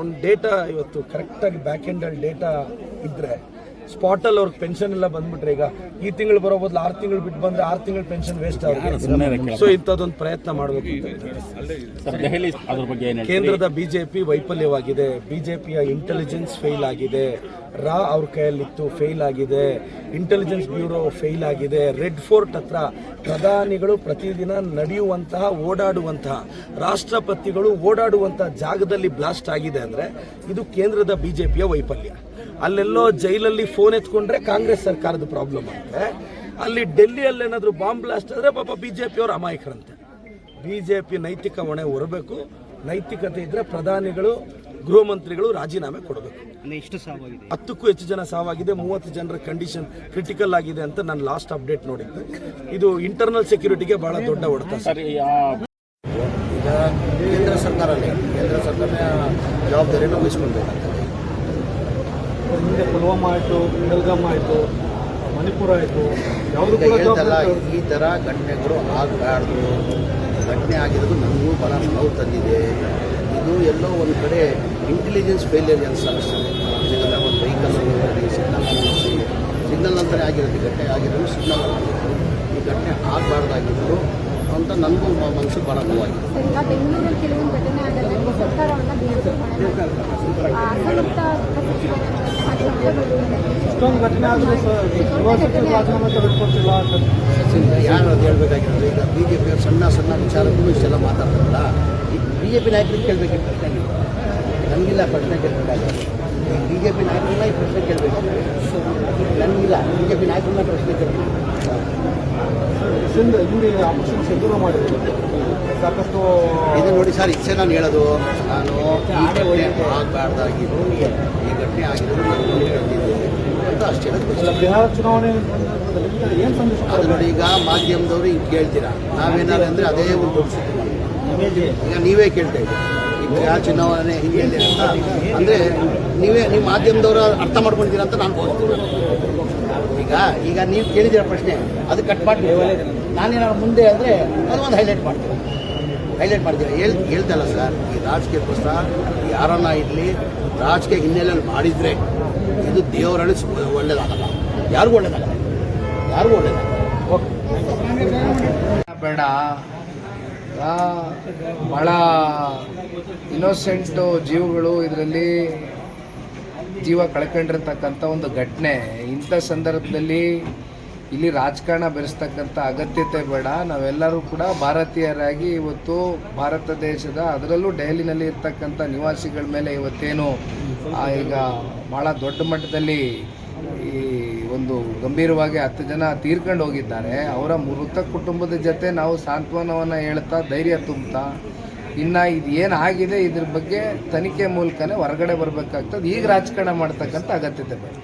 ಒಂದು ಡೇಟಾ ಇವತ್ತು ಕರೆಕ್ಟಾಗಿ ಬ್ಯಾಕ್ ಎಂಡಲ್ಲಿ ಡೇಟಾ ಇದ್ರೆ ಸ್ಪಾಟಲ್ಲಿ ಅವ್ರಿಗೆ ಪೆನ್ಷನ್ ಎಲ್ಲ ಬಂದ್ಬಿಟ್ರೆ ಈಗ ಈ ತಿಂಗಳು ಬರೋ ಬದಲು ಆರು ತಿಂಗಳು ಬಿಟ್ಟು ಬಂದ್ರೆ ಆರು ತಿಂಗಳು ಪೆನ್ಷನ್ ವೇಸ್ಟ್ ಆಗುತ್ತೆ ಸೊ ಇಂಥದ್ದೊಂದು ಪ್ರಯತ್ನ ಮಾಡಬೇಕು ಕೇಂದ್ರದ ಬಿಜೆಪಿ ವೈಫಲ್ಯವಾಗಿದೆ. ಬಿಜೆಪಿಯ ಇಂಟೆಲಿಜೆನ್ಸ್ ಫೇಲ್ ಆಗಿದೆ. ರಾ ಅವ್ರ ಕೈಯಲ್ಲಿತ್ತು ಫೇಲ್ ಆಗಿದೆ. ಇಂಟೆಲಿಜೆನ್ಸ್ ಬ್ಯೂರೋ ಫೇಲ್ ಆಗಿದೆ. ರೆಡ್ ಫೋರ್ಟ್ ಹತ್ರ ಪ್ರಧಾನಿಗಳು ಪ್ರತಿದಿನ ನಡೆಯುವಂತಹ ಓಡಾಡುವಂತಹ ರಾಷ್ಟ್ರಪತಿಗಳು ಓಡಾಡುವಂತಹ ಜಾಗದಲ್ಲಿ ಬ್ಲಾಸ್ಟ್ ಆಗಿದೆ ಅಂದರೆ ಇದು ಕೇಂದ್ರದ ಬಿಜೆಪಿಯ ವೈಫಲ್ಯ. ಅಲ್ಲೆಲ್ಲೋ ಜೈಲಲ್ಲಿ ಫೋನ್ ಎತ್ಕೊಂಡ್ರೆ ಕಾಂಗ್ರೆಸ್ ಸರ್ಕಾರದ ಪ್ರಾಬ್ಲಮ್ ಆಗುತ್ತೆ. ಅಲ್ಲಿ ಡೆಲ್ಲಿಯಲ್ಲಿ ಏನಾದರೂ ಬಾಂಬ್ ಬ್ಲಾಸ್ಟ್ ಆದರೆ ಪಾಪ ಬಿಜೆಪಿಯವರು ಅಮಾಯಕರಂತೆ. ಪಿ ನೈತಿಕ ಹೊಣೆ ಹೊರಬೇಕು. ನೈತಿಕತೆ ಇದ್ದರೆ ಪ್ರಧಾನಿಗಳು ಗೃಹ ಮಂತ್ರಿಗಳು ರಾಜೀನಾಮೆ ಕೊಡಬೇಕು. ಎಷ್ಟು ಸಾವಾಗಿದೆ. ಹತ್ತಕ್ಕೂ ಹೆಚ್ಚು ಜನ ಸಾವಾಗಿದೆ ಮೂವತ್ತು ಜನರ ಕಂಡೀಷನ್ ಕ್ರಿಟಿಕಲ್ ಆಗಿದೆ ಅಂತ ನಾನು ಲಾಸ್ಟ್ ಅಪ್ಡೇಟ್ ನೋಡಿದ್ದೆ. ಇದು ಇಂಟರ್ನಲ್ ಸೆಕ್ಯೂರಿಟಿಗೆ ಬಹಳ ದೊಡ್ಡ ಹೊಡೆತ ಈಗ ಕೇಂದ್ರ ಸರ್ಕಾರ ಕೇಂದ್ರ ಸರ್ಕಾರನೇ ಜವಾಬ್ದಾರಿಯನ್ನು ವಹಿಸ್ಕೊಳ್ಬೇಕಾಗ್ತದೆ ಹಿಂದೆ ಪುಲ್ವಾಮಾ ಆಯಿತು ಬೆಲ್ಗಾಮ್ ಆಯಿತು ಮಣಿಪುರ ಆಯಿತು ಯಾವುದು ಕೂಡ ಹೇಳ್ತಲ್ಲ ಈ ಥರ ಘಟನೆಗಳು ಆಗಬಾರ್ದು. ಘಟನೆ ಆಗಿರೋದು ನಮಗೂ ಬಹಳ ನೋವು ತಂದಿದೆ. ಇದು ಎಲ್ಲೋ ಒಂದು ಕಡೆ ಇಂಟೆಲಿಜೆನ್ಸ್ ಫೇಲಿಯರ್ ಅಂತ ಅನಿಸ್ತದೆ ಈಗ ಒಂದು ವೆಹಿಕಲ್ ಸಿಗ್ನಲ್ ಸಿಗ್ನಲ್ ನಂತರ ಆಗಿರೋದು ಈ ಘಟನೆ ಆಗಿರೋದು ಸಿಗ್ನಲ್ ಈ ಘಟನೆ ಆಗಬಾರ್ದಾಗಿದ್ದು ಅಂತ ನನಗೂ ಮನಸ್ಸು ಭಾಳ ನೋವಾಗಿದೆ. ಇಷ್ಟೊಂದು ಘಟನೆ ಆದರೂ ಸಚಿವರು ರಾಜೀನಾಮೆ ತೆಗೆದುಕೊಳ್ತಿಲ್ಲ ಯಾರು ಅದು ಹೇಳ್ಬೇಕಾಗಿರೋದು? ಈಗ ಬಿ ಜೆ ಪಿಯವ್ರು ಸಣ್ಣ ಸಣ್ಣ ವಿಚಾರಕ್ಕೂ ಇಷ್ಟೆಲ್ಲ ಮಾತಾಡ್ತಾರಲ್ಲ ಬಿ ಜೆ ಪಿ ನಾಯಕರಿಗೆ ಕೇಳಬೇಕಿತ್ತು ಪ್ರಶ್ನೆ ನನಗಿಲ್ಲ ಪ್ರಶ್ನೆ ಕೇಳಬೇಕಾಗಿರೋದು ಈ ಬಿ ಜೆ ಪಿ ನಾಯಕರನ್ನ ಈ ಪ್ರಶ್ನೆ ಕೇಳಬೇಕು. ನನಗಿಲ್ಲ ಬಿ ಜೆ ಪಿ ನಾಯಕರನ್ನ ಪ್ರಶ್ನೆ ಕೇಳಬೇಕು. ಸಿಂಧೂರ ಮಾಡಿದ್ರು. ಸಾಕಷ್ಟು ಇದು ನೋಡಿ ಸರ್ ಇಚ್ಛೆ ನಾನು ಹೇಳೋದು ನಾನು ಈ ಘಟನೆ ಆಗಬಾರ್ದಾಗಿದ್ದು ಈ ಘಟನೆ ಆಗಿರೋದು ಅಂತ ಅಷ್ಟೇ ಹೇಳೋದು ಬಿಹಾರ ಚುನಾವಣೆ ಏನು ಸಂದೇಶ ಅದು ನೋಡಿ ಈಗ ಮಾಧ್ಯಮದವರು ಹಿಂಗೆ ಕೇಳ್ತೀರಾ? ನಾವೇನಾರು ಅಂದರೆ ಅದೇ ಒಂದು ಈಗ ನೀವೇ ಕೇಳ್ತಾ ಇದ್ದೀರಿ? ಯಾವ ಚುನಾವಣೆ ಹಿಂದೆ ಅಂತ. ಅಂದರೆ ನೀವೇ ನಿಮ್ಮ ಮಾಧ್ಯಮದವರು ಅರ್ಥ ಮಾಡ್ಕೊಂಡಿದ್ದೀರಾ ಅಂತ ನಾನು ಈಗ ಈಗ ನೀವು ಕೇಳಿದಿರ ಪ್ರಶ್ನೆ ಅದು ಕಟ್ ಮಾಡಿ ನಾನೇನಾದ್ರು ಮುಂದೆ ಅಂದರೆ ಅದು ಒಂದು ಹೈಲೈಟ್ ಮಾಡ್ತೀನಿ. ಹೈಲೈಟ್ ಮಾಡ್ತೀರಾ? ಹೇಳ್ ಹೇಳ್ತಲ್ಲ ಸರ್ ಈ ರಾಜಕೀಯ ಪ್ರಸ್ತಾವ ಯಾರನ್ನ ಇರಲಿ ರಾಜಕೀಯ ಹಿನ್ನೆಲೆಯಲ್ಲಿ ಮಾಡಿದರೆ ಇದು ದೇವರಲ್ಲಿ ಒಳ್ಳೇದಾಗಲ್ಲ. ಯಾರಿಗೂ ಒಳ್ಳೇದಾಗಲ್ಲ. ಯಾರಿಗೂ ಒಳ್ಳೇದಾಗಲ್ಲ. ಬೇಡ. ಆ, ಭಾಳ ಇನ್ನೋಸೆಂಟು ಜೀವಗಳು ಇದರಲ್ಲಿ ಜೀವ ಕಳ್ಕೊಂಡಿರ್ತಕ್ಕಂಥ ಒಂದು ಘಟನೆ. ಇಂಥ ಸಂದರ್ಭದಲ್ಲಿ ಇಲ್ಲಿ ರಾಜಕಾರಣ ಬೆರೆಸ್ತಕ್ಕಂಥ ಅಗತ್ಯತೆ ಬೇಡ. ನಾವೆಲ್ಲರೂ ಕೂಡ ಭಾರತೀಯರಾಗಿ ಇವತ್ತು ಭಾರತ ದೇಶದ, ಅದರಲ್ಲೂ ದೆಹಲಿನಲ್ಲಿ ಇರ್ತಕ್ಕಂಥ ನಿವಾಸಿಗಳ ಮೇಲೆ ಇವತ್ತೇನು ಈಗ ಭಾಳ ದೊಡ್ಡ ಮಟ್ಟದಲ್ಲಿ ಈ ಒಂದು ಗಂಭೀರವಾಗಿ ಹತ್ತು ಜನ ತೀರ್ಕೊಂಡು ಹೋಗಿದ್ದಾರೆ. ಅವರ ಮೃತ ಕುಟುಂಬದ ಜೊತೆ ನಾವು ಸಾಂತ್ವನವನ್ನು ಹೇಳ್ತಾ ಧೈರ್ಯ ತುಂಬ್ತಾ ಇನ್ನು ಇದು ಏನು ಆಗಿದೆ ಇದ್ರ ಬಗ್ಗೆ ತನಿಖೆ ಮೂಲಕನೇ ಹೊರಗಡೆ ಬರಬೇಕಾಗ್ತದೆ. ಈಗ ರಾಜಕಾರಣ ಮಾಡ್ತಕ್ಕಂಥ ಅಗತ್ಯತೆ ಬೇಡ